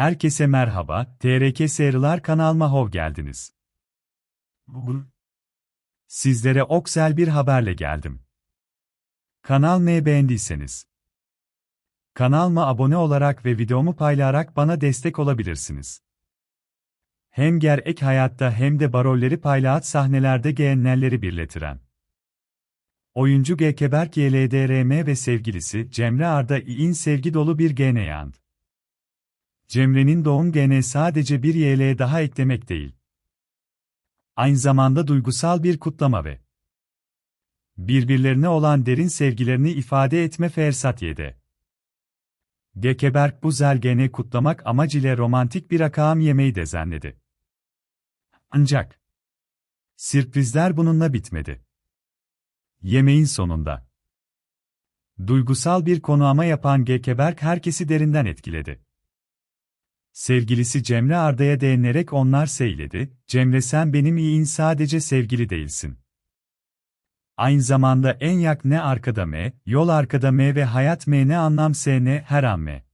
Herkese merhaba, TRK Seriler kanalıma hoş geldiniz. Bugün sizlere oksel bir haberle geldim. Kanal ne beğendiyseniz kanalıma abone olarak ve videomu paylayarak bana destek olabilirsiniz. Hem gerek hayatta hem de barolleri paylaat sahnelerde gelenleri birletiren. Oyuncu Gekeberk YLDRM ve sevgilisi Cemre Arda İ'in sevgi dolu bir gene yandı. Cemre'nin doğum gene sadece bir YL daha eklemek değil. Aynı zamanda duygusal bir kutlama ve birbirlerine olan derin sevgilerini ifade etme fırsat yedi. Gekeberk bu zergene kutlamak amacıyla romantik bir akağım yemeği düzenledi. Ancak sürprizler bununla bitmedi. Yemeğin sonunda duygusal bir konuama yapan Gekeberk herkesi derinden etkiledi. Sevgilisi Cemre Arda'ya değinerek onlar seyledi, Cemre sen benim iyiin sadece sevgili değilsin. Aynı zamanda en yak ne arkada me, yol arkada me ve hayat me ne anlam se ne her an me.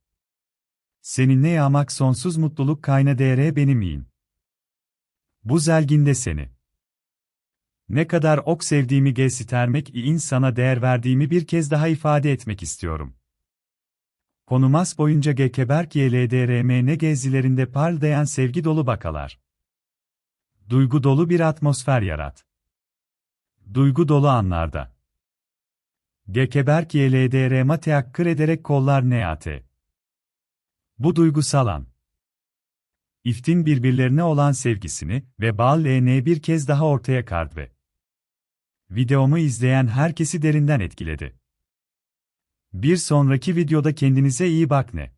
Seninle yağmak sonsuz mutluluk kayna değere benim iyin. Bu zelginde seni. Ne kadar ok sevdiğimi göstermek iyin sana değer verdiğimi bir kez daha ifade etmek istiyorum. Konumas boyunca Gekeberk YLDRMN gezilerinde parlayan sevgi dolu bakalar. Duygu dolu bir atmosfer yarat. Duygu dolu anlarda. Gekeberk YLDRM'a teakkır ederek kollar neate. Bu duygusal an. İftin birbirlerine olan sevgisini ve bal LN bir kez daha ortaya kard ve videomu izleyen herkesi derinden etkiledi. Bir sonraki videoda kendinize iyi bak ne.